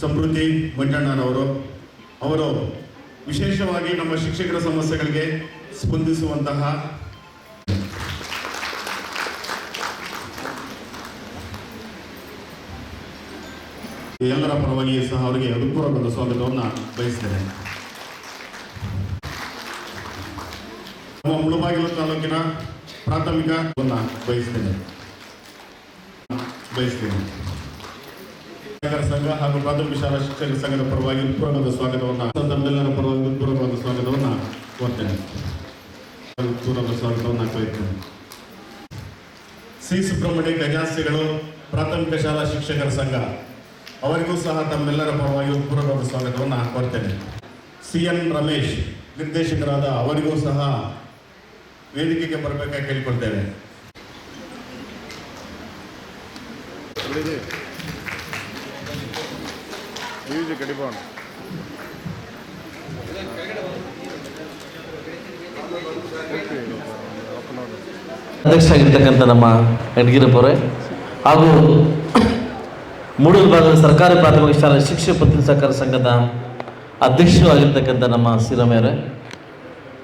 ಸಮೃದ್ಧಿ ಮಂಜಣ್ಣನವರು ಅವರು. ವಿಶೇಷವಾಗಿ ನಮ್ಮ ಶಿಕ್ಷಕರ ಸಮಸ್ಯೆಗಳಿಗೆ ಸ್ಪಂದಿಸುವಂತಹ ಎಲ್ಲರ ಪರವಾಗಿ ಸಹ ಅವರಿಗೆ ಹೃತ್ಪೂರ್ವಕವಾದ ಸ್ವಾಗತವನ್ನು ಬಯಸ್ತೇನೆ. ನಮ್ಮ ಮುಳುಬಾಗಿಲು ತಾಲೂಕಿನ ಪ್ರಾಥಮಿಕ ಬಯಸ್ತೇನೆ. ಬಯಸ್ತೇನೆ. ಸಂಘ ಹಾಗೂ ಪ್ರಾಥಮಿಕ ಶಾಲಾ ಶಿಕ್ಷಕರ ಸಂಘದ ಪರವಾಗಿ ಪೂರ್ವದ ಸ್ವಾಗತವನ್ನು ತಮ್ಮೆಲ್ಲರ ಪರವಾಗಿ ಹೃತ್ಪೂರ್ವಕವಾದ ಸ್ವಾಗತವನ್ನು ಕೋರ್ತೇನೆ. ಪೂರ್ವದ ಸ್ವಾಗತವನ್ನು ಕೋರ್ತೇನೆ ಸಿ ಸುಬ್ರಹ್ಮಣ್ಯ ಗಜಾಸ್ತಿಗಳು ಪ್ರಾಥಮಿಕ ಶಾಲಾ ಶಿಕ್ಷಕರ ಸಂಘ, ಅವರಿಗೂ ಸಹ ತಮ್ಮೆಲ್ಲರ ಪರವಾಗಿ ಹೃತ್ಪೂರ್ವಕವಾದ ಸ್ವಾಗತವನ್ನು ಕೋರ್ತೇನೆ. ಸಿ ಎನ್ ರಮೇಶ್ ನಿರ್ದೇಶಕರಾದ ಅವರಿಗೂ ಸಹ ವೇದಿಕೆಗೆ ಬರಬೇಕಾಗಿ ಕೇಳಿಕೊಳ್ತೇವೆ ಮ್ಯೂಸಿಕ್ ಅಡಿಬೋಣ ಅಧ್ಯಕ್ಷರಾಗಿರ್ತಕ್ಕಂಥ ನಮ್ಮ ಯಡಗಿರಪ್ಪ ಅವರೇ ಹಾಗೂ ಮೂಡೂರು ಭಾಗದ ಸರ್ಕಾರಿ ಪ್ರಾಥಮಿಕ ಶಾಲೆ ಶಿಕ್ಷಕ ಪತ್ರ ಸಹಕಾರ ಸಂಘದ ಅಧ್ಯಕ್ಷರು ಆಗಿರ್ತಕ್ಕಂಥ ನಮ್ಮ ಸಿರಮಯ್ಯವರೇ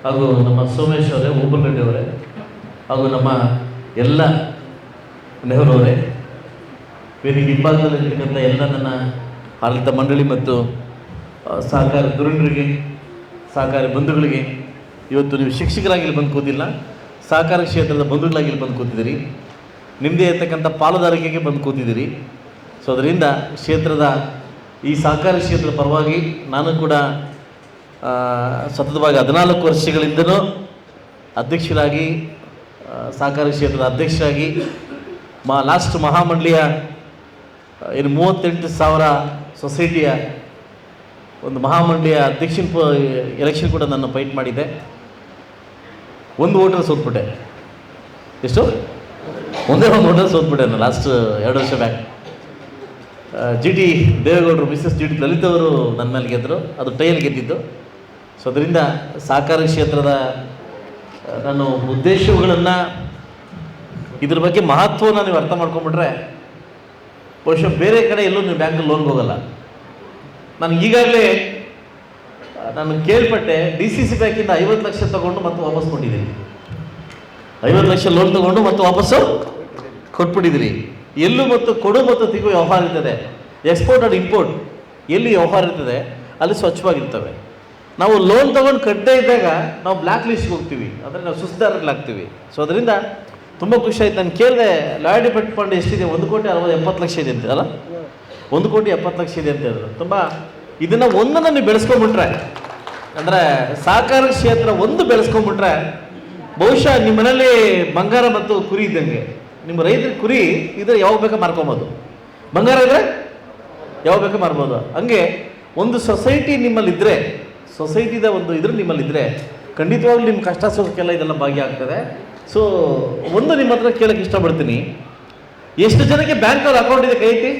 ಹಾಗೂ ನಮ್ಮ ಸೋಮೇಶ್ ಅವರೇ ಓಬಲ್ರೆಡ್ಡಿ ಅವರೇ ಹಾಗೂ ನಮ್ಮ ಎಲ್ಲ ನೆಹರು ಅವರೇ. ವೇದಿಕೆ ಹಿಂಭಾಗದಲ್ಲಿರ್ತಕ್ಕಂಥ ಎಲ್ಲ ನನ್ನ ಆಡಳಿತ ಮಂಡಳಿ ಮತ್ತು ಸಹಕಾರ ಧುರೀಣರಿಗೆ ಸಹಕಾರಿ ಬಂಧುಗಳಿಗೆ ಇವತ್ತು ನೀವು ಶಿಕ್ಷಕರಾಗಿ ಇಲ್ಲಿ ಬಂದು ಕೂತಿಲ್ಲ, ಸಹಕಾರ ಕ್ಷೇತ್ರದ ಬಂಧುಗಳಾಗಿ ಇಲ್ಲಿ ಬಂದು ಕೂತಿದ್ದೀರಿ ನಿಮ್ಮದೇ ಇರ್ತಕ್ಕಂಥ ಪಾಲುದಾರಿಕೆಗೆ ಬಂದು ಕೂತಿದ್ದೀರಿ. ಸೊ ಅದರಿಂದ ಕ್ಷೇತ್ರದ, ಈ ಸಹಕಾರಿ ಕ್ಷೇತ್ರದ ಪರವಾಗಿ ನಾನು ಕೂಡ ಸತತವಾಗಿ ಹದಿನಾಲ್ಕು ವರ್ಷಗಳಿಂದಲೂ ಅಧ್ಯಕ್ಷರಾಗಿ ಸಹಕಾರ ಕ್ಷೇತ್ರದ ಅಧ್ಯಕ್ಷರಾಗಿ ಮಾ, ಲಾಸ್ಟ್ ಮಹಾಮಂಡಳಿಯ ಏನು ಮೂವತ್ತೆಂಟು ಸಾವಿರ ಸೊಸೈಟಿಯ ಒಂದು ಮಹಾಮಂಡಳಿಯ ಅಧ್ಯಕ್ಷನ ಎಲೆಕ್ಷನ್ ಕೂಡ ನಾನು ಫೈಟ್ ಮಾಡಿದ್ದೆ ಒಂದು ಓಟಲ್ಲಿ ಸೋತ್ಬಿಟ್ಟೆ. ಎಷ್ಟು? ಒಂದೇ ಒಂದು ಓಟಲ್ ಸೋತ್ಬಿಟ್ಟೆ ನಾನು ಲಾಸ್ಟ್ ಎರಡು ವರ್ಷ ಬ್ಯಾಕ್ ಜಿ ಟಿ ದೇವೇಗೌಡರು ಮಿಸಸ್ ಜಿ ಟಿ ಲಲಿತ್ ಅವರು ನನ್ನ ಮೇಲೆ ಗೆದ್ದರು ಅದು ಟೈಲ್ ಗೆದ್ದಿದ್ದು. ಸೊ ಅದರಿಂದ ಸಹಕಾರ ಕ್ಷೇತ್ರದ ನಾನು ಉದ್ದೇಶಗಳನ್ನು ಇದ್ರ ಬಗ್ಗೆ ಮಹತ್ವವನ್ನು ನೀವು ಅರ್ಥ ಮಾಡ್ಕೊಂಬಿಟ್ರೆ ಬಹುಶಃ ಬೇರೆ ಕಡೆ ಎಲ್ಲೂ ನೀವು ಬ್ಯಾಂಕಲ್ಲಿ ಲೋನ್ಗೆ ಹೋಗಲ್ಲ. ನಾನು ಈಗಾಗಲೇ ನಾನು ಕೇಳ್ಪಟ್ಟೆ ಡಿ ಸಿ ಸಿ ಬ್ಯಾಂಕಿಂದ ಐವತ್ತು ಲಕ್ಷ ತಗೊಂಡು ಮತ್ತೆ ವಾಪಸ್ ಕೊಟ್ಟಿದ್ದೀನಿ. ಐವತ್ತು ಲಕ್ಷ ಲೋನ್ ತಗೊಂಡು ಮತ್ತೆ ವಾಪಸ್ಸು ಕೊಟ್ಬಿಟ್ಟಿದ್ದೀರಿ ಎಲ್ಲೂ ಮತ್ತು ಕೊಡು ಮತ್ತು ತಿಗು ವ್ಯವಹಾರ ಇರ್ತದೆ. ಎಕ್ಸ್ಪೋರ್ಟ್ ಆ್ಯಂಡ್ ಇಂಪೋರ್ಟ್ ಎಲ್ಲಿ ವ್ಯವಹಾರ ಇರ್ತದೆ, ಅಲ್ಲಿ ಸ್ವಚ್ಛವಾಗಿರ್ತವೆ. ನಾವು ಲೋನ್ ತೊಗೊಂಡು ಕಟ್ಟದೇ ಇದ್ದಾಗ ನಾವು ಬ್ಲ್ಯಾಕ್ ಲಿಸ್ಟ್ಗೆ ಹೋಗ್ತೀವಿ. ಅಂದರೆ ನಾವು ಸುಸ್ತಾರಗಳಾಗ್ತೀವಿ. ಸೊ ಅದರಿಂದ ತುಂಬ ಖುಷಿ ಆಯ್ತು. ನಾನು ಕೇಳಿದೆ, ಲಾಯರ್ ಡಿಪೆಂಡ್ ಫಂಡ್ ಎಷ್ಟಿದೆ? ಒಂದು ಕೋಟಿ ಅರವತ್ತು, ಎಪ್ಪತ್ತು ಲಕ್ಷ ಇದೆ ಅಂತ ಅಲ್ಲ ಒಂದು ಕೋಟಿ ಎಪ್ಪತ್ತು ಲಕ್ಷ ಇದೆ ಅಂತ ಹೇಳಿದ್ರು. ತುಂಬ ಇದನ್ನು ಒಂದನ್ನು ನೀವು ಬೆಳೆಸ್ಕೊಂಬಿಟ್ರೆ ಅಂದರೆ ಸಹಕಾರ ಕ್ಷೇತ್ರ ಒಂದು ಬೆಳೆಸ್ಕೊಂಬಿಟ್ರೆ ಬಹುಶಃ ನಿಮ್ಮ ಮನೇಲಿ ಬಂಗಾರ ಮತ್ತು ಕುರಿ ಇದ್ದಂಗೆ. ನಿಮ್ಮ ರೈತರ ಕುರಿ ಇದ್ರೆ ಯಾವಾಗ ಬೇಕಾ ಮಾರ್ಕೊಬೋದು? ಬಂಗಾರ ಇದ್ರೆ ಯಾವಾಗ ಬೇಕಾ ಮಾರ್ಬೋದು? ಹಂಗೆ ಒಂದು ಸೊಸೈಟಿ ನಿಮ್ಮಲ್ಲಿದ್ದರೆ ಸೊಸೈಟಿದ ಒಂದು ಇದ್ರ ನಿಮ್ಮಲ್ಲಿದ್ದರೆ ಖಂಡಿತವಾಗ್ಲೂ ನಿಮ್ಮ ಕಷ್ಟ ಸುಖಕ್ಕೆಲ್ಲ ಇದೆಲ್ಲ ಭಾಗಿಯಾಗ್ತದೆ. ಸೊ ಒಂದು ನಿಮ್ಮ ಹತ್ರ ಕೇಳಕ್ಕೆ ಇಷ್ಟಪಡ್ತೀನಿ. ಎಷ್ಟು ಜನಕ್ಕೆ ಬ್ಯಾಂಕಲ್ಲಿ ಅಕೌಂಟ್ ಇದೆ ಕೈ ಐತಿ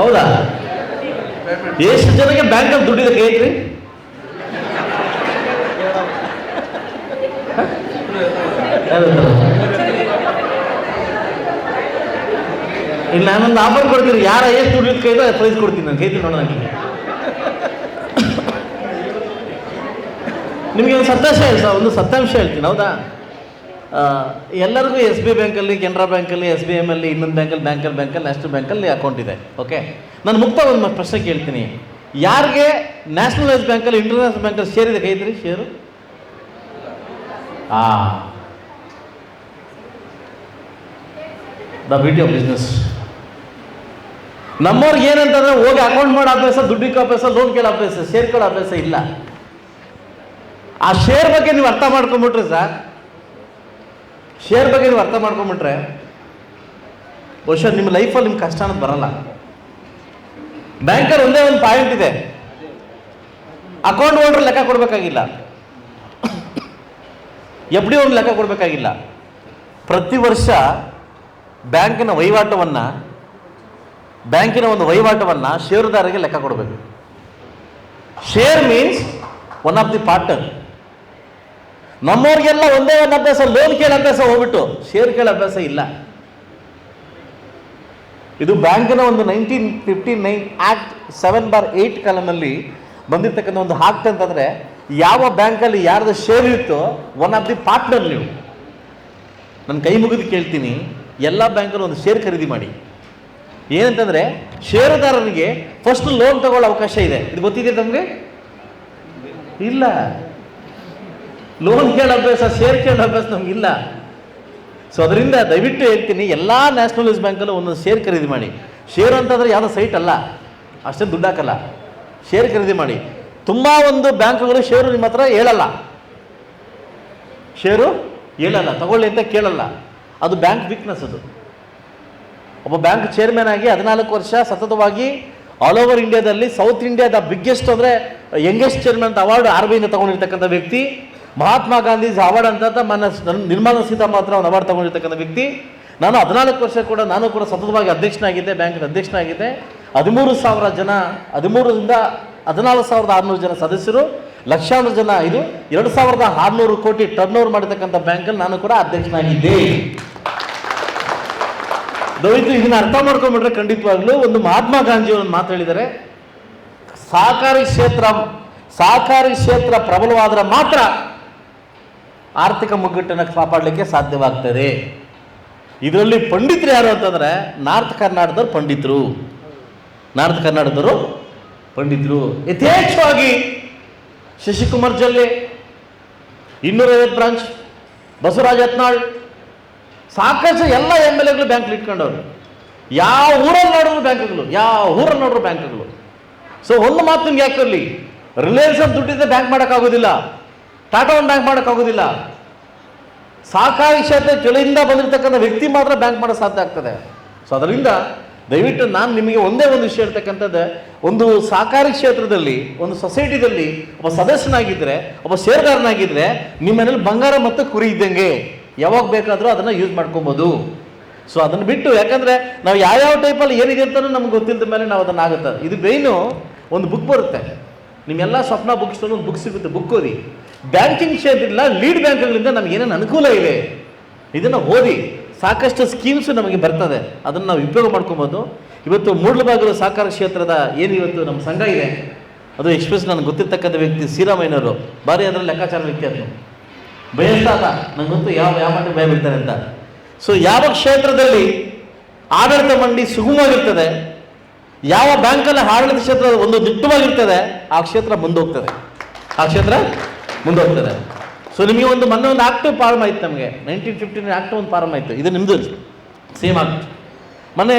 ಹೌದಾ? ಎಷ್ಟು ಜನಕ್ಕೆ ಬ್ಯಾಂಕಲ್ಲಿ ದುಡ್ಡಿದೆ ಕೈ ಐತ್ರಿ? ಇಲ್ಲ, ನಾನೊಂದು ಆಫರ್ ಕೊಡ್ತೀನಿ. ಯಾರ ಎಷ್ಟು ದುಡ್ಡಿದ ಕೈದೋ ಪ್ರೈಸ್ ಕೊಡ್ತೀನಿ ನಾನು. ಕೈತಿ ನೋಡೋಣ ನಿಮಗೆ ಒಂದು ಸರ್, ಒಂದು ಸತ್ಯಾಂಶ ಹೇಳ್ತೀನಿ, ಹೌದಾ? ಎಲ್ಲರಿಗೂ ಎಸ್ ಬಿ ಬ್ಯಾಂಕಲ್ಲಿ, ಕೆನರಾ ಬ್ಯಾಂಕಲ್ಲಿ, ಎಸ್ ಬಿ ಎಮ್ಮಲ್ಲಿ ಇನ್ನೊಂದು ಬ್ಯಾಂಕಲ್ಲಿ ಬ್ಯಾಂಕಲ್ಲಿ ಬ್ಯಾಂಕಲ್ಲಿ, ನ್ಯಾಷನಲ್ ಬ್ಯಾಂಕಲ್ಲಿ ಅಕೌಂಟ್ ಇದೆ ಓಕೆ ನಾನು ಮುಕ್ತ ಒಂದು ಪ್ರಶ್ನೆ ಕೇಳ್ತೀನಿ. ಯಾರಿಗೆ ನ್ಯಾಷನಲೈಸ್ ಬ್ಯಾಂಕಲ್ಲಿ ಇಂಟರ್ನ್ಯಾಷನಲ್ ಬ್ಯಾಂಕಲ್ಲಿ ಶೇರ್ ಇದೆ ಕೈದ್ರಿ ಶೇರು ಆ. ದ ಬ್ಯೂಟಿ ಆಫ್ ಬಿಸ್ನೆಸ್ ನಮ್ಮವ್ರಿಗೆ ಏನಂತಂದ್ರೆ, ಹೋಗಿ ಅಕೌಂಟ್ ಮಾಡೋ ಅಭ್ಯಾಸ ದುಡ್ಡಿಗೆ ಅಭ್ಯಾಸ ಲೋನ್ ಕೇಳೋ ಅಭ್ಯಾಸ ಶೇರ್ ಕೇಳೋ ಅಭ್ಯಾಸ ಇಲ್ಲ. ಆ ಶೇರ್ ಬಗ್ಗೆ ನೀವು ಅರ್ಥ ಮಾಡ್ಕೊಂಬಿಟ್ರೆ ಸರ್. ಶೇರ್ ಬಗ್ಗೆ ನೀವು ಅರ್ಥ ಮಾಡ್ಕೊಂಬಿಟ್ರೆ ಬಹುಶಃ ನಿಮ್ಮ ಲೈಫಲ್ಲಿ ನಿಮ್ಗೆ ಕಷ್ಟ ಅನ್ನೋದು ಬರಲ್ಲ. ಬ್ಯಾಂಕಲ್ಲಿ ಒಂದೇ ಒಂದು ಪಾಯಿಂಟ್ ಇದೆ. ಅಕೌಂಟ್ ಹೋಲ್ಡ್ರ್ ಲೆಕ್ಕ ಕೊಡಬೇಕಾಗಿಲ್ಲ. ಎಫ್ ಡಿ ಒಂದು ಲೆಕ್ಕ ಕೊಡಬೇಕಾಗಿಲ್ಲ. ಪ್ರತಿ ವರ್ಷ ಬ್ಯಾಂಕಿನ ವಹಿವಾಟವನ್ನು, ಬ್ಯಾಂಕಿನ ಒಂದು ವಹಿವಾಟವನ್ನು ಷೇರುದಾರರಿಗೆ ಲೆಕ್ಕ ಕೊಡಬೇಕು. Share means one of the partner ನಮ್ಮವ್ರಿಗೆಲ್ಲ ಒಂದೇ ಒಂದು ಅಭ್ಯಾಸ ಲೋನ್ ಕೇಳೋ ಅಭ್ಯಾಸ ಹೋಗ್ಬಿಟ್ಟು ಶೇರ್ ಕೇಳೋ ಅಭ್ಯಾಸ ಇಲ್ಲ. ಇದು ಬ್ಯಾಂಕಿನ ಒಂದು nineteen fifty nine act seven bar eight ಕಾಲಮಲ್ಲಿ ಬಂದಿರ್ತಕ್ಕಂಥ ಒಂದು ಆಕ್ಟ್ ಅಂತಂದರೆ ಯಾವ ಬ್ಯಾಂಕಲ್ಲಿ ಯಾರ್ದು ಶೇರ್ ಇರುತ್ತೋ ಒನ್ ಆಫ್ ದಿ ಪಾರ್ಟ್ನರ್ ನೀವು. ನನ್ನ ಕೈ ಮುಗಿದು ಕೇಳ್ತೀನಿ, ಎಲ್ಲ ಬ್ಯಾಂಕಲ್ಲೂ ಒಂದು ಶೇರ್ ಖರೀದಿ ಮಾಡಿ. ಏನಂತಂದರೆ ಷೇರುದಾರರಿಗೆ ಫಸ್ಟ್ ಲೋನ್ ತಗೊಳ್ಳೋ ಅವಕಾಶ ಇದೆ. ಇದು ಗೊತ್ತಿದೆ ತಮಗೆ ಇಲ್ಲ. ಲೋನ್ ಕೇಳೋ ಅಭ್ಯಾಸ ಶೇರ್ ಕೇಳೋ ಅಭ್ಯಾಸ ನಮಗಿಲ್ಲ ಸೊ ಅದರಿಂದ ದಯವಿಟ್ಟು ಹೇಳ್ತೀನಿ, ಎಲ್ಲ ನ್ಯಾಷನಲೈಸ್ ಬ್ಯಾಂಕಲ್ಲೂ ಒಂದೊಂದು ಶೇರ್ ಖರೀದಿ ಮಾಡಿ. ಶೇರ್ ಅಂತಂದರೆ ಯಾವುದೋ ಸೈಟ್ ಅಲ್ಲ ಅಷ್ಟೇ ದುಡ್ಡು ಹಾಕಲ್ಲ. ಶೇರ್ ಖರೀದಿ ಮಾಡಿ. ತುಂಬ ಒಂದು ಬ್ಯಾಂಕ್ಗಳು ಶೇರು ನಿಮ್ಮ ಹತ್ರ ಹೇಳಲ್ಲ. ಶೇರು ಹೇಳಲ್ಲ, ತಗೊಳ್ಳಿ ಅಂತ ಕೇಳಲ್ಲ. ಅದು ಬ್ಯಾಂಕ್ ವೀಕ್ನೆಸ್ ಅದು. ಒಬ್ಬ ಬ್ಯಾಂಕ್ ಚೇರ್ಮನ್ ಆಗಿ ಹದಿನಾಲ್ಕು ವರ್ಷ ಸತತವಾಗಿ ಆಲ್ ಓವರ್ ಇಂಡಿಯಾದಲ್ಲಿ ಸೌತ್ ಇಂಡಿಯಾದ ಬಿಗ್ಗೆಸ್ಟ್ ಅಂದರೆ ಯಂಗೆಸ್ಟ್ ಚೇರ್ಮನ್ ಅಂತ ಅವಾರ್ಡ್ ಆರ್ ಬಿಯಿಂದ ತಗೊಂಡಿರ್ತಕ್ಕಂಥ ವ್ಯಕ್ತಿ. ಮಹಾತ್ಮ ಗಾಂಧಿ ಅವಾರ್ಡ್ ಅಂತ ಮನ ನಿರ್ಮಲ ಸೀತಾ ಮಾತ್ರ ಅವ್ನು ಅವಾರ್ಡ್ ತಗೊಂಡಿರ್ತಕ್ಕಂಥ ವ್ಯಕ್ತಿ. ನಾನು ಹದಿನಾಲ್ಕು ವರ್ಷ ಕೂಡ ನಾನು ಕೂಡ ಸತತವಾಗಿ ಅಧ್ಯಕ್ಷನಾಗಿದ್ದೆ, ಬ್ಯಾಂಕಿನ ಅಧ್ಯಕ್ಷನಾಗಿದ್ದೆ. ಹದಿಮೂರು ಸಾವಿರ ಜನ, ಹದಿಮೂರರಿಂದ ಹದಿನಾಲ್ಕು ಸಾವಿರದ ಆರುನೂರು ಜನ ಸದಸ್ಯರು, ಲಕ್ಷಾಂತರ ಜನ ಇದು. ಎರಡು ಸಾವಿರದ ಆರುನೂರು ಕೋಟಿ ಟರ್ನ್ ಓವರ್ ಮಾಡಿರ್ತಕ್ಕಂಥ ಬ್ಯಾಂಕಲ್ಲಿ ನಾನು ಕೂಡ ಅಧ್ಯಕ್ಷನಾಗಿದ್ದೆ. ದಯವಿಟ್ಟು ಇದನ್ನು ಅರ್ಥ ಮಾಡ್ಕೊಂಡ್ಬಿಟ್ರೆ ಖಂಡಿತವಾಗ್ಲೂ ಒಂದು ಮಹಾತ್ಮ ಗಾಂಧಿ ಒಂದು ಸಹಕಾರಿ ಕ್ಷೇತ್ರ ಸಹಕಾರಿ ಕ್ಷೇತ್ರ ಪ್ರಬಲವಾದರೆ ಮಾತ್ರ ಆರ್ಥಿಕ ಮುಗ್ಗಟ್ಟನ್ನು ಕಾಪಾಡಲಿಕ್ಕೆ ಸಾಧ್ಯವಾಗ್ತದೆ. ಇದರಲ್ಲಿ ಪಂಡಿತರು ಯಾರು ಅಂತಂದರೆ, ನಾರ್ತ್ ಕರ್ನಾಟಕದವ್ರು ಪಂಡಿತರು. ನಾರ್ತ್ ಕರ್ನಾಟಕದವರು ಪಂಡಿತರು. ಯಥೇಚ್ಛವಾಗಿ ಶಶಿಕುಮಾರ್ ಜಲ್ಲೆ, ಇನ್ನೂರೈವತ್ತು ಬ್ರಾಂಚ್ ಬಸವರಾಜ್ ಯತ್ನಾಳ್, ಸಾಕಷ್ಟು ಎಲ್ಲ ಎಂ ಎಲ್ ಎಗಳು ಬ್ಯಾಂಕ್ ಇಟ್ಕೊಂಡವ್ರು. ಯಾವ ಊರಲ್ಲಿ ನೋಡಿದ್ರು ಬ್ಯಾಂಕ್ಗಳು, ಯಾವ ಊರಲ್ಲಿ ನೋಡಿದ್ರು ಬ್ಯಾಂಕ್ಗಳು. ಸೊ ಒಂದು ಮಾತು ನಿಮ್ಗೆ ಯಾಕೆ ಇರಲಿ ರಿಲಯನ್ಸ್ ದುಡ್ಡಿದ್ದ ಬ್ಯಾಂಕ್ ಮಾಡೋಕ್ಕಾಗೋದಿಲ್ಲ. ಟಾಟಾ ಬ್ಯಾಂಕ್ ಮಾಡೋಕ್ಕಾಗೋದಿಲ್ಲ ಸಹಕಾರಿ ಕ್ಷೇತ್ರ ಕೆಳಗಿಂದ ಬಂದಿರತಕ್ಕಂಥ ವ್ಯಕ್ತಿ ಮಾತ್ರ ಬ್ಯಾಂಕ್ ಮಾಡೋ ಸಾಧ್ಯ ಆಗ್ತದೆ. ಸೊ ಅದರಿಂದ ದಯವಿಟ್ಟು ನಾನು ನಿಮಗೆ ಒಂದೇ ಒಂದು ವಿಷಯ ಹೇಳ್ತಕ್ಕಂಥದ್ದು, ಒಂದು ಸಹಕಾರಿ ಕ್ಷೇತ್ರದಲ್ಲಿ, ಒಂದು ಸೊಸೈಟಿದಲ್ಲಿ ಒಬ್ಬ ಸದಸ್ಯನಾಗಿದ್ದರೆ ಒಬ್ಬ ಷೇರುದಾರನಾಗಿದ್ದರೆ ನಿಮ್ಮ ಮನೇಲಿ ಬಂಗಾರ ಮತ್ತು ಕುರಿ ಇದ್ದಂಗೆ ಯಾವಾಗ ಬೇಕಾದರೂ ಅದನ್ನು ಯೂಸ್ ಮಾಡ್ಕೊಬೋದು. ಸೊ ಅದನ್ನು ಬಿಟ್ಟು ಯಾಕಂದರೆ ನಾವು ಯಾವ್ಯಾವ ಟೈಪಲ್ಲಿ ಏನಿದೆ ಅಂತಲೂ ನಮ್ಗೆ ಗೊತ್ತಿಲ್ಲದ ಮೇಲೆ ನಾವು ಅದನ್ನು ಆಗುತ್ತೆ. ಇದು ಮೇಯ್ನು ಒಂದು ಬುಕ್ ಬರುತ್ತೆ. ನಿಮ್ಮೆಲ್ಲ ಸ್ವಪ್ನ ಬುಕ್ಸ್ ಒಂದು ಬುಕ್ ಸಿಗುತ್ತೆ ಬುಕ್ ಓದಿ. ಬ್ಯಾಂಕಿಂಗ್ ಕ್ಷೇತ್ರದಿಂದ ಲೀಡ್ ಬ್ಯಾಂಕ್ಗಳಿಂದ ನಮ್ಗೆ ಏನೇನು ಅನುಕೂಲ ಇದೆ, ಇದನ್ನು ಓದಿ ಸಾಕಷ್ಟು ಸ್ಕೀಮ್ಸ್ ನಮಗೆ ಬರ್ತದೆ. ಅದನ್ನು ನಾವು ಉಪಯೋಗ ಮಾಡ್ಕೊಬೋದು. ಇವತ್ತು ಮೂಡ್ಲಬಾಗಿಲು ಸಹಕಾರ ಕ್ಷೇತ್ರದ ಏನು ಇವತ್ತು ನಮ್ಮ ಸಂಘ ಇದೆ, ಅದು ಎಕ್ಸ್ಪ್ರೆಸ್ ನನಗೆ ಗೊತ್ತಿರ್ತಕ್ಕಂಥ ವ್ಯಕ್ತಿ ಶ್ರೀರಾಮಯ್ಯನವರು ಬಾರಿ ಅದರ ಲೆಕ್ಕಾಚಾರ ವ್ಯಕ್ತಿ ಅದು. ಬಯಸ್ತಾತ ನಂಗೆ ಗೊತ್ತು ಯಾವ ಯಾವ ಮಟ್ಟಿಗೆ ಭಯ ಬಿಡ್ತಾರೆ ಅಂತ. ಸೊ ಯಾವ ಕ್ಷೇತ್ರದಲ್ಲಿ ಆಡಳಿತ ಮಂಡಿ ಸುಗಮವಾಗಿರ್ತದೆ, ಯಾವ ಬ್ಯಾಂಕಲ್ಲಿ ಆಡಳಿತ ಕ್ಷೇತ್ರ ಒಂದು ದಿಟ್ಟವಾಗಿರ್ತದೆ, ಆ ಕ್ಷೇತ್ರ ಮುಂದೋಗ್ತದೆ. ಆ ಕ್ಷೇತ್ರ ಮುಂದೋಗ್ತದೆ ಸೊ ನಿಮಗೆ ಒಂದು ಮೊನ್ನೆ ಒಂದು ಆಕ್ಟಿವ್ ಫಾರ್ಮ್ ಆಯ್ತು ನಮಗೆ. ನೈನ್ಟೀನ್ ಫಿಫ್ಟೀನ್ ಆಕ್ಟಿವ್ ಒಂದು ಫಾರ್ಮ್ ಆಯಿತು. ಇದು ನಿಮ್ಮದು ಸೇಮ್ ಆಕ್ಟ್ ಮೊನ್ನೆ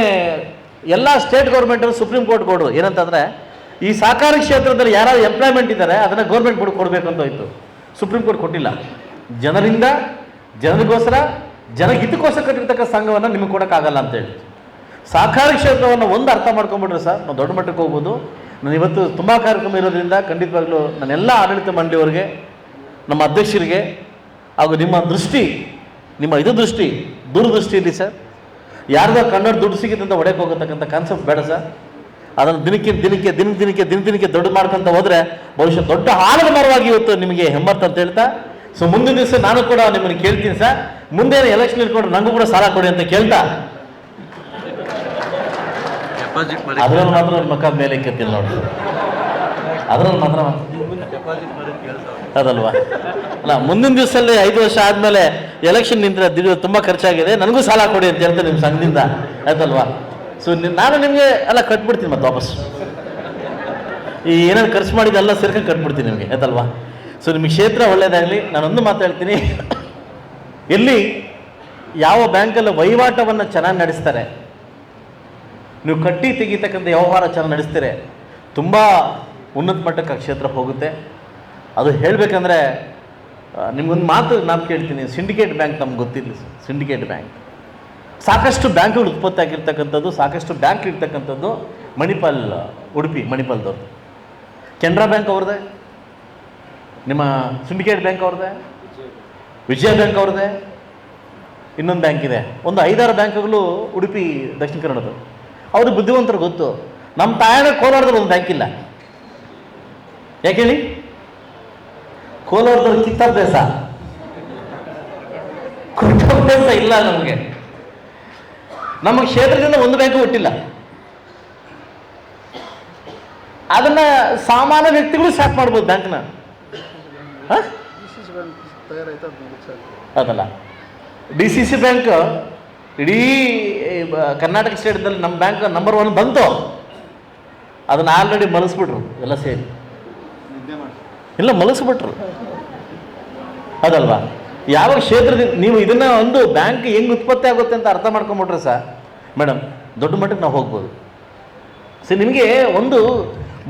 ಎಲ್ಲ ಸ್ಟೇಟ್ ಗೌರ್ಮೆಂಟಲ್ಲಿ ಸುಪ್ರೀಂ ಕೋರ್ಟ್ ಕೊಡೋದು ಏನಂತಂದರೆ, ಈ ಸಹಕಾರ ಕ್ಷೇತ್ರದಲ್ಲಿ ಯಾರಾದ್ರು ಎಂಪ್ಲಾಯ್ಮೆಂಟ್ ಇದ್ದಾರೆ, ಅದನ್ನು ಗೌರ್ಮೆಂಟ್ ಕೊಡ್ ಕೊಡಬೇಕು ಅಂತ ಹೋಯ್ತು. ಸುಪ್ರೀಂ ಕೋರ್ಟ್ ಕೊಟ್ಟಿಲ್ಲ. ಜನರಿಂದ, ಜನರಿಗೋಸ್ಕರ, ಜನಹಿತಕ್ಕೋಸ್ಕರ ಕಟ್ಟಿರ್ತಕ್ಕ ಸಂಘವನ್ನು ನಿಮಗೆ ಕೊಡೋಕ್ಕಾಗಲ್ಲ ಅಂತೇಳಿ ಸಹಕಾರ ಕ್ಷೇತ್ರವನ್ನು ಒಂದು ಅರ್ಥ ಮಾಡ್ಕೊಂಬಿಟ್ರೆ ಸರ್, ನಾವು ದೊಡ್ಡ ಮಟ್ಟಕ್ಕೆ ಹೋಗ್ಬೋದು. ನಾನು ಇವತ್ತು ತುಂಬ ಕಾರ್ಯಕ್ರಮ ಇರೋದ್ರಿಂದ ಖಂಡಿತವಾಗ್ಲೂ ನನ್ನೆಲ್ಲ ಆಡಳಿತ ಮಂಡಳಿಯವರಿಗೆ ನಮ್ಮ ಅಧ್ಯಕ್ಷರಿಗೆ ಹಾಗೂ ನಿಮ್ಮ ದೃಷ್ಟಿ ನಿಮ್ಮ ಇದು ದೃಷ್ಟಿ ದೂರದೃಷ್ಟಿ ಇರಲಿ ಸರ್? ಯಾರ್ದೋ ಕನ್ನಡ ದುಡ್ಡು ಸಿಗುತ್ತೆ ಅಂತ ಹೊಡೆಯಕ್ಕೆ ಹೋಗತಕ್ಕಂಥ ಕಾನ್ಸೆಪ್ಟ್ ಬೇಡ ಸರ್. ಅದನ್ನು ದಿನಕ್ಕೆ ದಿನಕ್ಕೆ ದಿನ ದಿನಕ್ಕೆ ದಿನ ದಿನಕ್ಕೆ ದೊಡ್ಡ ಮಾಡ್ಕೊಂತ ಹೋದರೆ ಬಹುಶಃ ದೊಡ್ಡ ಹಾಲದ ಮರವಾಗಿ ಇವತ್ತು ನಿಮಗೆ ಹೆಮ್ಮತ್ತು ಅಂತ ಹೇಳ್ತಾ. ಸೊ ಮುಂದಿನ ದಿವಸ ನಾನು ಕೂಡ ನಿಮ್ಮನ್ನು ಕೇಳ್ತೀನಿ ಸರ್. ಮುಂದೆ ಎಲೆಕ್ಷನ್ ಇಟ್ಕೊಂಡು ನನಗೂ ಕೂಡ ಸಾಲ ಕೊಡಿ ಅಂತ ಕೇಳ್ತಾ. ಅದ್ರಲ್ಲಿ ಮಾತ್ರ ಮಕ್ಕ ಮೇಲೆ ಕೆತ್ತಿಲ್ಲ ನೋಡಿ. ಅದ್ರಲ್ಲಿ ಮಾತ್ರ ಅದಲ್ವಾ? ಅಲ್ಲ, ಮುಂದಿನ ದಿವಸದಲ್ಲಿ ಐದು ವರ್ಷ ಆದಮೇಲೆ ಎಲೆಕ್ಷನ್ ನಿಂತರೆ ದಿಢೀರ್ ತುಂಬ ಖರ್ಚಾಗಿದೆ. ನನಗೂ ಸಾಲ ಕೊಡಿ ಅಂತ ಹೇಳ್ತಾರೆ ನಿಮ್ಮ ಸಂಘದಿಂದ. ಆಯ್ತಲ್ವಾ ಸೊ ನಾನು ನಿಮಗೆ ಎಲ್ಲ ಕಟ್ಬಿಡ್ತೀನಿ ಮತ್ತೆ ವಾಪಸ್. ಈ ಏನೇನು ಖರ್ಚು ಮಾಡಿದ್ದೆಲ್ಲ ಸೇರ್ಕೊಂಡು ಕಟ್ಬಿಡ್ತೀನಿ ನಿಮಗೆ ಆಯ್ತಲ್ವಾ ಸೊ ನಿಮಗೆ ಕ್ಷೇತ್ರ ಒಳ್ಳೇದಾಗಲಿ. ನಾನೊಂದು ಮಾತು ಹೇಳ್ತೀನಿ. ಎಲ್ಲಿ ಯಾವ ಬ್ಯಾಂಕಲ್ಲಿ ವಹಿವಾಟವನ್ನು ಚೆನ್ನಾಗಿ ನಡೆಸ್ತಾರೆ? ನೀವು ಕಟ್ಟಿ ತೆಗಿತಕ್ಕಂಥ ವ್ಯವಹಾರ ಚೆನ್ನಾಗಿ ನಡೆಸ್ತೀರಿ. ತುಂಬ ಉನ್ನತ ಮಟ್ಟಕ್ಕೆ ಕ್ಷೇತ್ರ ಹೋಗುತ್ತೆ. ಅದು ಹೇಳಬೇಕಂದ್ರೆ ನಿಮಗೊಂದು ಮಾತು ನಾನು ಕೇಳ್ತೀನಿ. ಸಿಂಡಿಕೇಟ್ ಬ್ಯಾಂಕ್ ನಮ್ಗೆ ಗೊತ್ತಿಲ್ಲ ಸಿಂಡಿಕೇಟ್ ಬ್ಯಾಂಕ್ ಸಾಕಷ್ಟು ಬ್ಯಾಂಕ್ಗಳು ಉತ್ಪತ್ತಿ ಆಗಿರ್ತಕ್ಕಂಥದ್ದು, ಸಾಕಷ್ಟು ಬ್ಯಾಂಕ್ ಇರ್ತಕ್ಕಂಥದ್ದು ಮಣಿಪಾಲ್, ಉಡುಪಿ ಮಣಿಪಾಲ್ದವ್ರದ್ದು ಕೆನರಾ ಬ್ಯಾಂಕ್ ಅವ್ರದ್ದೇ ನಿಮ್ಮ ಸಿಂಡಿಕೇಟ್ ಬ್ಯಾಂಕ್ ಅವ್ರದ್ದೇ ವಿಜಯ ಬ್ಯಾಂಕ್ ಅವ್ರದ್ದೇ ಇನ್ನೊಂದು ಬ್ಯಾಂಕ್ ಇದೆ. ಒಂದು ಐದಾರು ಬ್ಯಾಂಕ್ಗಳು ಉಡುಪಿ, ದಕ್ಷಿಣ ಕನ್ನಡದ ಅವ್ರಿಗೆ ಬುದ್ಧಿವಂತರು ಗೊತ್ತು. ನಮ್ಮ ತಾಯಣ ಕೋಲಾರದಲ್ಲಿ ಒಂದು ಬ್ಯಾಂಕ್ ಇಲ್ಲ. ಯಾಕೆ ಹೇಳಿ? ಕೋಲಾರದವ್ರು ಕಿತ್ತಭ್ಯಾಸ. ಕೃತಾಭ್ಯಾಸ ಇಲ್ಲ ನಮಗೆ. ನಮ್ಮ ಕ್ಷೇತ್ರದಿಂದ ಒಂದು ಬ್ಯಾಂಕು ಹುಟ್ಟಿಲ್ಲ ಅದನ್ನ ಸಾಮಾನ್ಯ ವ್ಯಕ್ತಿಗಳು ಸ್ಟಾರ್ಟ್ ಮಾಡ್ಬೋದು ಬ್ಯಾಂಕ್ನ ಅದಲ್ಲ. ಡಿ ಸಿ ಸಿ ಬ್ಯಾಂಕ್ ಇಡೀ ಕರ್ನಾಟಕ ಸ್ಟೇಟ್ದಲ್ಲಿ ನಮ್ಮ ಬ್ಯಾಂಕ್ ನಂಬರ್ ಒನ್ ಬಂತು. ಅದನ್ನ ಆಲ್ರೆಡಿ ಮಲಗಿಸ್ಬಿಟ್ರು ಎಲ್ಲ ಸೇರಿ. ಇಲ್ಲ ಮಲಸ್ಬಿಟ್ರು ಅದಲ್ವಾ? ಯಾವ ಕ್ಷೇತ್ರದಿಂದ ನೀವು ಇದನ್ನ ಒಂದು ಬ್ಯಾಂಕ್ ಹೆಂಗ್ ಉತ್ಪತ್ತಿ ಆಗುತ್ತೆ ಅಂತ ಅರ್ಥ ಮಾಡ್ಕೊಂಬಿಟ್ರೆ ಸರ್ ಮೇಡಮ್ ದೊಡ್ಡ ಮಟ್ಟಕ್ಕೆ ನಾವು ಹೋಗ್ಬೋದು. ಸರ್ ನಿಮಗೆ ಒಂದು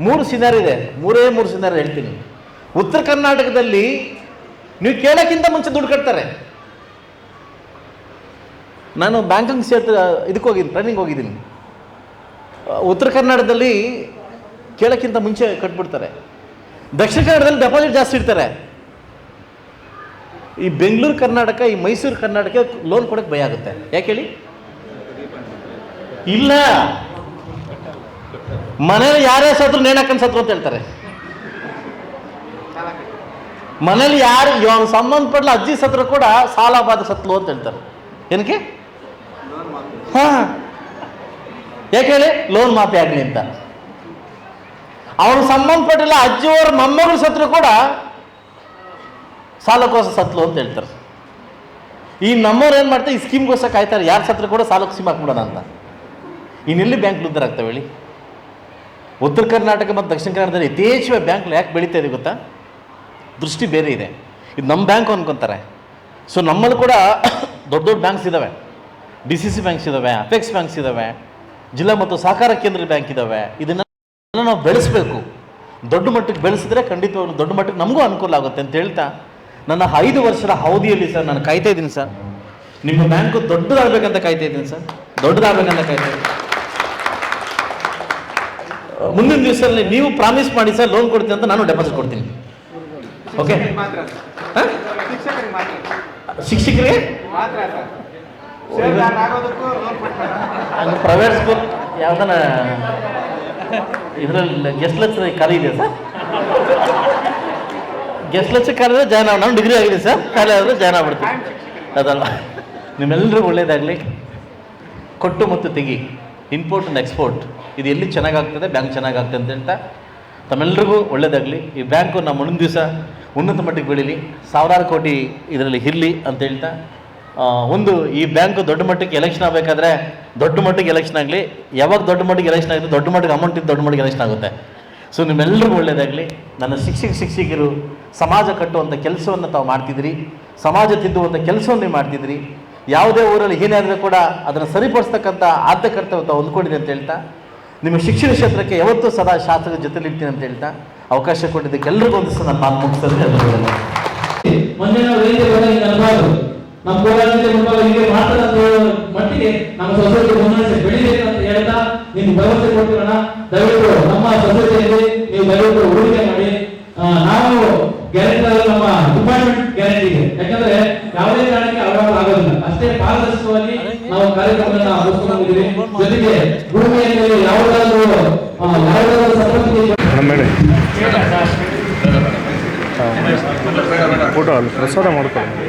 ಮೂರು ಸಿನಾರ್ ಇದೆ. ಮೂರೇ ಮೂರು ಸಿನಾರ್ ಹೇಳ್ತೀನಿ. ಉತ್ತರ ಕರ್ನಾಟಕದಲ್ಲಿ ನೀವು ಕೇಳೋಕ್ಕಿಂತ ಮುಂಚೆ ದುಡ್ಡು ಕಟ್ತಾರೆ. ನಾನು ಬ್ಯಾಂಕಿಂಗ್ ಕ್ಷೇತ್ರ, ಇದಕ್ಕೆ ಹೋಗಿದ್ದೀನಿ ಟ್ರೈನಿಂಗ್ ಹೋಗಿದ್ದೀನಿ. ಉತ್ತರ ಕರ್ನಾಟಕದಲ್ಲಿ ಕೇಳೋಕ್ಕಿಂತ ಮುಂಚೆ ಕಟ್ಬಿಡ್ತಾರೆ. ದಕ್ಷಿಣ ಕನ್ನಡದಲ್ಲಿ ಡೆಪಾಸಿಟ್ ಜಾಸ್ತಿ ಇಡ್ತಾರೆ. ಈ ಬೆಂಗಳೂರು ಕರ್ನಾಟಕ ಈ ಮೈಸೂರು ಕರ್ನಾಟಕ ಲೋನ್ ಕೊಡೋಕ್ಕೆ ಭಯ ಆಗುತ್ತೆ. ಯಾಕೆ ಹೇಳಿ? ಇಲ್ಲ. ಮನೇಲಿ ಯಾರೇ ಸತ್ರು ನೇಣಾಕನ್ ಸತ್ರು ಅಂತ ಹೇಳ್ತಾರೆ. ಮನೇಲಿ ಯಾರು ಇವಾಗ ಸಂಬಂಧಪಟ್ಟ ಅಜ್ಜಿ ಸತ್ರು ಕೂಡ ಸಾಲ ಬಾಧ ಸತ್ಲು ಅಂತ ಹೇಳ್ತಾರೆ. ಏನಕ್ಕೆ? ಹಾ. ಯಾಕೆ ಹೇಳಿ? ಲೋನ್ ಮಾಫಿ ಆಗಲಿ ಅಂತ. ಅವನು ಸಂಬಂಧಪಟ್ಟಿಲ್ಲ, ಅಜ್ಜಿಯವರ, ಮೊಮ್ಮಗಳು ಸತ್ರು ಕೂಡ ಸಾಲಕ್ಕೋಸ್ಕರ ಸತ್ಲು ಅಂತ ಹೇಳ್ತಾರೆ. ಈ ನಮ್ಮವ್ರು ಏನು ಮಾಡ್ತಾರೆ, ಈ ಸ್ಕೀಮ್ಗೋಸ್ಕರ ಕಾಯ್ತಾರೆ, ಯಾರು ಸತ್ರು ಕೂಡ ಸಾಲಕ್ಕೆ ಸ್ಕೀಮ್ ಹಾಕ್ಬಿಡೋಣ ಅಂತ. ಇನ್ನೆಲ್ಲಿ ಬ್ಯಾಂಕ್ ಉದ್ದಾರ ಆಗ್ತವೆ ಹೇಳಿ? ಉತ್ತರ ಕರ್ನಾಟಕ ಮತ್ತು ದಕ್ಷಿಣ ಕನ್ನಡದಲ್ಲಿ ಯಥೇಚ್ಛವಾಗಿ ಬ್ಯಾಂಕ್ ಯಾಕೆ ಬೆಳೀತಾ ಇದೆ ಗೊತ್ತಾ? ದೃಷ್ಟಿ ಬೇರೆ ಇದೆ. ಇದು ನಮ್ಮ ಬ್ಯಾಂಕ್ ಅನ್ಕೊತಾರೆ. ಸೊ ನಮ್ಮಲ್ಲಿ ಕೂಡ ದೊಡ್ಡ ದೊಡ್ಡ ಬ್ಯಾಂಕ್ಸ್ ಇದ್ದಾವೆ ಡಿ ಸಿ ಸಿ ಬ್ಯಾಂಕ್ಸ್ ಇದ್ದಾವೆ ಅಪೆಕ್ಸ್ ಬ್ಯಾಂಕ್ಸ್ ಇದ್ದಾವೆ ಜಿಲ್ಲಾ ಮತ್ತು ಸಹಕಾರ ಕೇಂದ್ರ ಬ್ಯಾಂಕ್ ಇದ್ದಾವೆ ಇದನ್ನು ನಾವು ಬೆಳೆಸಬೇಕು. ದೊಡ್ಡ ಮಟ್ಟಕ್ಕೆ ಬೆಳೆಸಿದ್ರೆ ಖಂಡಿತವಾಗ್ಲೂ ದೊಡ್ಡ ಮಟ್ಟಕ್ಕೆ ನಮಗೂ ಅನುಕೂಲ ಆಗುತ್ತೆ ಅಂತ ಹೇಳ್ತಾ ನನ್ನ ಐದು ವರ್ಷದ ಅವಧಿಯಲ್ಲಿ ಸರ್ ನಾನು ಕಾಯ್ತಾ ಇದ್ದೀನಿ ಸರ್. ನಿಮ್ಮ ಬ್ಯಾಂಕು ದೊಡ್ಡದಾಗಬೇಕಂತ ಕಾಯ್ತಾ ಇದ್ದೀನಿ ಸರ್. ದೊಡ್ಡದಾಗಬೇಕಂತ ಕಾಯ್ತಾ ಇದ್ದೀನಿ. ಮುಂದಿನ ದಿವಸದಲ್ಲಿ ನೀವು ಪ್ರಾಮಿಸ್ ಮಾಡಿ ಸರ್ ಲೋನ್ ಕೊಡ್ತೀನಿ ಅಂತ ನಾನು ಡೆಪಾಸಿಟ್ ಕೊಡ್ತೀನಿ. ಓಕೆ? ಶಿಕ್ಷಕರಿಗೆ? ಪ್ರೈವೇಟ್ ಸ್ಕೂಲ್ ಯಾವ್ದನ ಇದರಲ್ಲಿ ಗೆಸ್ಟ್ ಲೆಕ್ಚರ್ ಖಾಲಿ ಇದೆ ಸರ್ ಗೆಸ್ಟ್ ಲೆಕ್ಚರ್ ಖಾಲಿ ಇದ್ರೆ ಜಾಯ್ನ್ ಆಗ ನಾನು ಡಿಗ್ರಿ ಆಗಿದೆ ಸರ್ ಖಾಲಿ ಆದರೆ ಜಾಯ್ನ್ ಆಗ್ಬಿಡ್ತೀವಿ ಅದಲ್ಲ. ನಿಮ್ಮೆಲ್ಲರಿಗೂ ಒಳ್ಳೆಯದಾಗಲಿ ಕೊಟ್ಟು ಮತ್ತು ತೆಗಿ. ಇಂಪೋರ್ಟ್ ಆ್ಯಂಡ್ ಎಕ್ಸ್ಪೋರ್ಟ್ ಇದು ಎಲ್ಲಿ ಚೆನ್ನಾಗಾಗ್ತದೆ ಬ್ಯಾಂಕ್ ಚೆನ್ನಾಗಾಗ್ತದೆ ಅಂತ ಹೇಳ್ತಾ ತಮ್ಮೆಲ್ಲರಿಗೂ ಒಳ್ಳೆಯದಾಗಲಿ ಈ ಬ್ಯಾಂಕು ನಮ್ಮ ಮುಂದಿನ ದಿವಸ ಉನ್ನತ ಮಟ್ಟಿಗೆ ಬೆಳೀಲಿ. ಸಾವಿರಾರು ಕೋಟಿ ಇದರಲ್ಲಿ ಇರಲಿ ಅಂತ ಹೇಳ್ತಾ ಒಂದು ಈ ಬ್ಯಾಂಕ್ ದೊಡ್ಡ ಮಟ್ಟಕ್ಕೆ ಎಲೆಕ್ಷನ್ ಆಗಬೇಕಾದ್ರೆ ದೊಡ್ಡ ಮಟ್ಟಿಗೆ ಎಲೆಕ್ಷನ್ ಆಗಲಿ, ಯಾವಾಗ ದೊಡ್ಡ ಮಟ್ಟಿಗೆ ಎಲೆಕ್ಷನ್ ಆಗುತ್ತೆ ದೊಡ್ಡ ಮಟ್ಟಿಗೆ ಅಮೌಂಟ್ ಇದ್ದು ದೊಡ್ಡ ಮಟ್ಟಿಗೆ ಎಲೆಕ್ಷನ್ ಆಗುತ್ತೆ. ಸೊ ನಿಮ್ಮೆಲ್ಲರಿಗೂ ಒಳ್ಳೆಯದಾಗಲಿ ನನ್ನ ಶಿಕ್ಷಕ ಶಿಕ್ಷಕಿಯರು ಸಮಾಜ ಕಟ್ಟುವಂಥ ಕೆಲಸವನ್ನು ತಾವು ಮಾಡ್ತಿದ್ರಿ. ಸಮಾಜ ತಿದ್ದುವಂಥ ಕೆಲಸವನ್ನು ನೀವು ಮಾಡ್ತಿದ್ರಿ. ಯಾವುದೇ ಊರಲ್ಲಿ ಏನೇ ಆದರೂ ಕೂಡ ಅದನ್ನು ಸರಿಪಡಿಸ್ತಕ್ಕಂಥ ಆದ್ಯ ಕರ್ತವ್ಯ ತಾವು ಹೊಂದ್ಕೊಂಡಿದೆ ಅಂತ ಹೇಳ್ತಾ, ನಿಮ್ಮ ಶಿಕ್ಷಣ ಕ್ಷೇತ್ರಕ್ಕೆ ಯಾವತ್ತೂ ಸದಾ ಶಾಸ್ತ್ರದ ಜೊತೆಲಿ ಇರ್ತೀನಿ ಅಂತ ಹೇಳ್ತಾ, ಅವಕಾಶ ಕೊಟ್ಟಿದ್ದಕ್ಕೆ ಎಲ್ಲರಿಗೂ ಒಂದು ಸಹ ನಾನು ಮಾತು ಮುಗಿಸ್ತದೆ ಮೊನ್ನೆ ನಮ್ಮ ಕೋಲಾರ ಜಿಲ್ಲೆ ಮುಂಭಾಗ ಹೀಗೆ ಹೇಳೋ ಮಟ್ಟಿಗೆ ನಮ್ಮ ಸೊಸೈಟಿ ಮುನ್ನಡೆಸಿ ಬೆಳಿಬೇಕು ಅಂತ ಹೇಳ್ತಾ ನಿಮ್ಗೆ ಭರವಸೆ ಕೊಟ್ಟಿರೋಣ. ದಯವಿಟ್ಟು ನಮ್ಮ ಸೊಸೈಟಿಯಲ್ಲಿ ನೀವು ದಯವಿಟ್ಟು ಹೂಡಿಕೆ ಮಾಡಿ. ಆ, ನಾವು ಗ್ಯಾರಂಟಿ ನಮ್ಮ ಡಿಪಾರ್ಟ್ಮೆಂಟ್ ಗ್ಯಾರಂಟಿ ಇದೆ. ಯಾಕಂದ್ರೆ ಯಾವುದೇ ಕಾರಣಕ್ಕೆ ಅಳವಡಿಕೆ ಆಗೋದಿಲ್ಲ. ಅಷ್ಟೇ ಪಾರದರ್ಶಕವಾಗಿ ನಾವು ಕಾರ್ಯಕ್ರಮಗಳನ್ನ ಮುಗಿಸ್ಕೊಂಡಿದ್ದೀವಿ ಜೊತೆಗೆ ಭೂಮಿಯಲ್ಲಿ ಯಾವುದಾದ್ರೂ ಯಾವುದಾದ್ರೂ ಸಂಪತ್ತಿಗೆ ಆಮೇಲೆ ಫೋಟೋ ಅಲ್ಲಿ ಪ್ರಸಾದ ಮಾಡ್ಕೊಳ್ಳಿ.